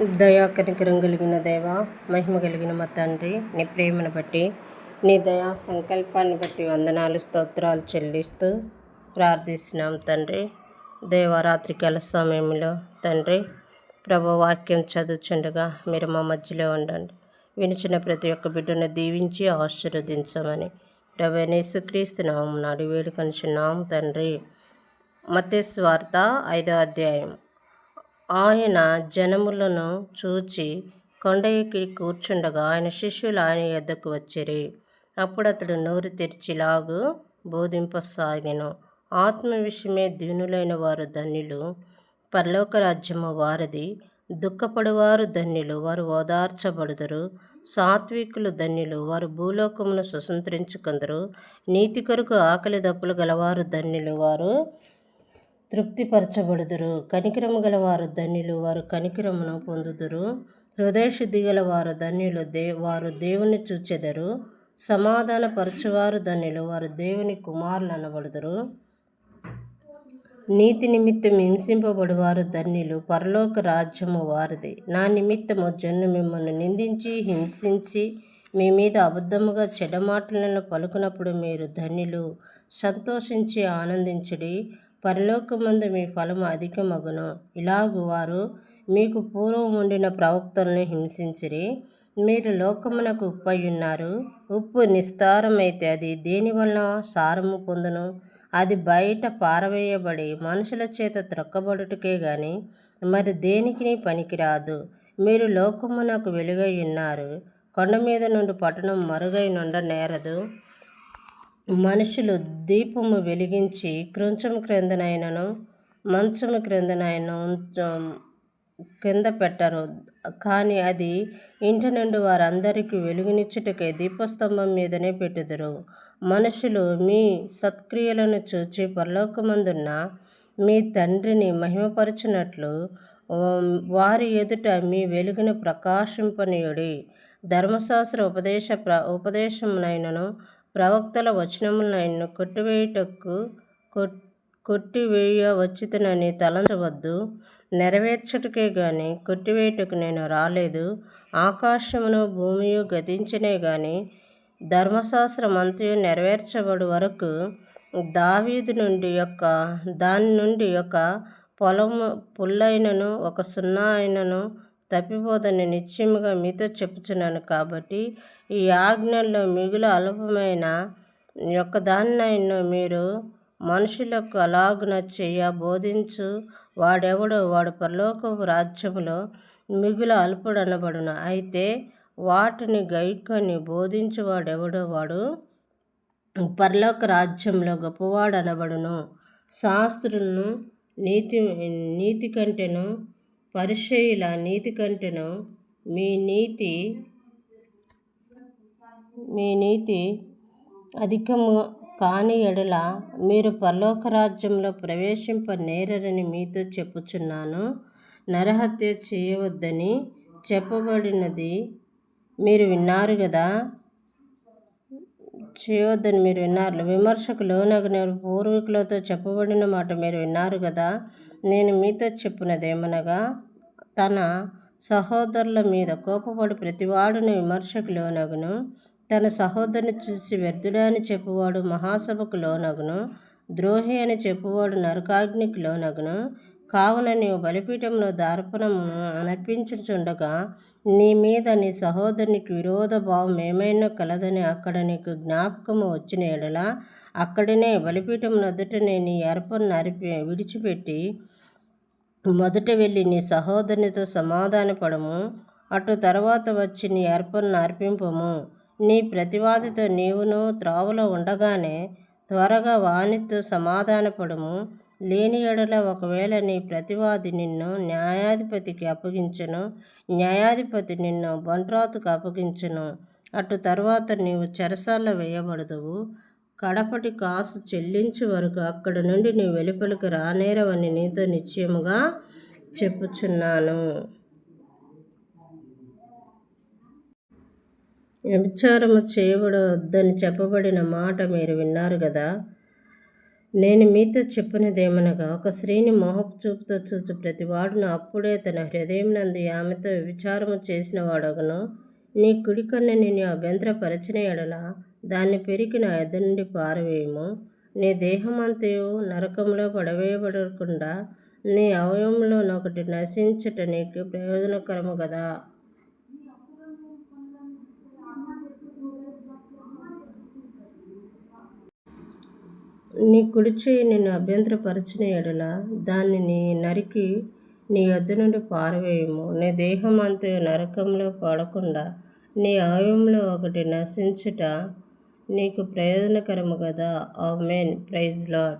దయా కలిగిన దేవ మహిమ కలిగిన మా తండ్రి నీ ప్రేమను బట్టి నీ దయా సంకల్పాన్ని బట్టి వందనాలు స్తోత్రాలు చెల్లిస్తూ ప్రార్థిస్తున్నాం తండ్రి. దేవరాత్రి కాల సమయంలో తండ్రి ప్రభు వాక్యం చదువుచుండగా మీరు మా మధ్యలో ఉండండి. వినిచిన ప్రతి ఒక్క బిడ్డను దీవించి ఆశీర్వదించమని ప్రభనేసుక్రీస్తు నామం నాడు వేడుకొనిచున్నాం తండ్రి. మతేశ్వార్త ఐదో అధ్యాయం. ఆయన జనములను చూచి కొండ ఎక్కి కూర్చుండగా ఆయన శిష్యులు ఆయన యొద్దకు వచ్చిరి. అప్పుడు అతడు నోరు తెరిచిలాగు బోధింపసాగిను. ఆత్మ విషయమే దీనులైన వారు ధన్యులు. పరలోక రాజ్యము వారిది. దుఃఖపడువారు ధన్యులు. వారు ఓదార్చబడుదురు. సాత్వికులు ధన్యులు. వారు భూలోకమును స్వతంత్రించుకుందరు. నీతి కొరకు ఆకలి దప్పులు గలవారు ధన్యులు. వారు తృప్తిపరచబడుదురు. కనికరము గలవారు ధన్యులు వారు కనికరమును పొందుదురు. హృదయశుద్ధి గలవారు ధన్యులు దే వారు దేవుని చూచెదరు. సమాధానపరచువారు ధన్యులు వారు దేవుని కుమారులు అనబడుదురు. నీతి నిమిత్తం హింసింపబడువారు ధన్యులు పరలోక రాజ్యము వారిది. నా నిమిత్తము జన్ను మిమ్మల్ని నిందించి హింసించి మీ మీద అబద్ధముగా చెడమాటలను పలుకునప్పుడు మీరు ధన్యులు. సంతోషించి ఆనందించుడి. పరలోకమందు మీ ఫలము అధికమగును. ఇలాగు వారు మీకు పూర్వం ఉండిన ప్రవక్తలను హింసించిరి. మీరు లోకమునకు ఉప్పై ఉన్నారు ఉప్పు నిస్తారమైతే అది దేనివల్ల సారము పొందును? అది బయట పారవేయబడి మనుషుల చేత త్రొక్కబడుటకే గాని మరి దేనికి పనికిరాదు? మీరు లోకమునకు వెలుగై ఉన్నారు. కొండ మీద నుండి పట్టణం మరుగై నుండ నేరదు. మనుషులు దీపము వెలిగించి కృంచము క్రిందనైనను మంచము క్రిందనైనా కింద పెట్టరు. కానీ అది ఇంటి నుండి వారందరికీ వెలుగునిచ్చుటకే దీపస్తంభం మీదనే పెట్టుదురు. మనుషులు మీ సత్క్రియలను చూచి పరలోకమందున్న మీ తండ్రిని మహిమపరచునట్లు వారి ఎదుట మీ వెలుగును ప్రకాశింపనీయుడి. ధర్మశాస్త్ర ఉపదేశ ప్ర ఉపదేశమునైనను ప్రవక్తల వచనములను కొట్టివేయుటకు కొట్టివేయ వచ్చితనని తలంచవద్దు నెరవేర్చుటకే గాని కొట్టివేయుటకు నేను రాలేదు. ఆకాశమును భూమియు గతించినే గాని ధర్మశాస్త్రమంతయు నెరవేర్చబడు వరకు దావీదు నుండి యొక్క దాని నుండి ఒక పొలము పుల్లైనను ఒక సున్నా అయినను తప్పిపోదని నిశ్చయముగా మీతో చెప్పుచున్నాను కాబట్టి ఈ ఆజ్ఞల్లో మిగులు అల్పమైన యొక్కదాన్నైనా మీరు మనుషులకు అలాగున చెయ్య బోధించు వాడెవడో వాడు పరలోకపు రాజ్యములో మిగులు అల్పుడనబడును. అయితే వాటిని గైకొని బోధించువాడెవడో వాడు పరలోక రాజ్యంలో గొప్పవాడు అనబడును శాస్త్రులను నీతి నీతి కంటెను పరిచయుల నీతి కంటెను మీ నీతి మీ నీతి అధికము కాని ఎడల మీరు పరలోక రాజ్యంలో ప్రవేశింప నేరని మీతో చెప్పుచున్నాను. నరహత్య చేయవద్దని చెప్పబడినది మీరు విన్నారు కదా చేయవద్దని మీరు విన్నారు. విమర్శకు లోనగిన పూర్వీకులతో చెప్పబడిన మాట మీరు విన్నారు కదా? నేను మీతో చెప్పినదేమనగా తన సహోదరుల మీద కోపపడి ప్రతివాడును విమర్శకు లోనగును. తన సహోదరుని చూసి వ్యర్థుడని చెప్పువాడు మహాసభకు లోనగును. ద్రోహి అని చెప్పువాడు నరకాగ్నికి లోనగును. కావున నీవు బలిపీఠంలో దార్పణమును అనర్పించుచుండగా నీ మీద నీ సహోదరునికి విరోధ భావం ఏమైనా కలదని అక్కడ నీకు జ్ఞాపకము వచ్చిన ఎడల అక్కడనే బలిపీఠం నొద్దుటనే నీ ఎరపను నరిపి విడిచిపెట్టి మొదట వెళ్ళి నీ సహోదరునితో సమాధానపడము. అటు తర్వాత వచ్చి నీ ఎరపను అర్పింపము నీ ప్రతివాదితో నీవును త్రావులో ఉండగానే త్వరగా వానితో సమాధానపడము. లేని ఎడల ఒకవేళ నీ ప్రతివాది నిన్ను న్యాయాధిపతికి అప్పగించను న్యాయాధిపతి నిన్ను బండ్రాతుకు అప్పగించను. అటు తర్వాత నీవు చెరసాల వేయబడదువు. కడపటి కాసు చెల్లించే వరకు అక్కడ నుండి నీ వెలుపలికి రానేరవని నీతో నిశ్చయముగా చెప్పుచున్నాను. వ్యభిచారము చేయబడవద్దని చెప్పబడిన మాట మీరు విన్నారు కదా నేను మీతో చెప్పినదేమనగా ఒక స్త్రీని మోహపు చూపుతో చూచి ప్రతివాడును అప్పుడే తన హృదయం నందు ఆమెతో విచారము చేసిన వాడగను నీ కుడికన్న నేను అభ్యంతరపరచిన ఎడల దాన్ని పెరికి నా యొద్ద నుండి పారవేయము. నీ దేహమంతయు నరకంలో పడవేయబడకుండా నీ అవయవంలోనొకటి నశించట నీకు ప్రయోజనకరము కదా నీ కుడి చేయి నిన్ను అభ్యంతరపరచిన ఎడల దానిని నరికి నీ యొద్ద నుండి పారవేయము. నీ దేహం అంతా నరకంలో పడకుండా నీ అవయవంలో ఒకటి నశించుట నీకు ప్రయోజనకరము కదా ఆ మెయిన్ ప్రైజ్ లాడ్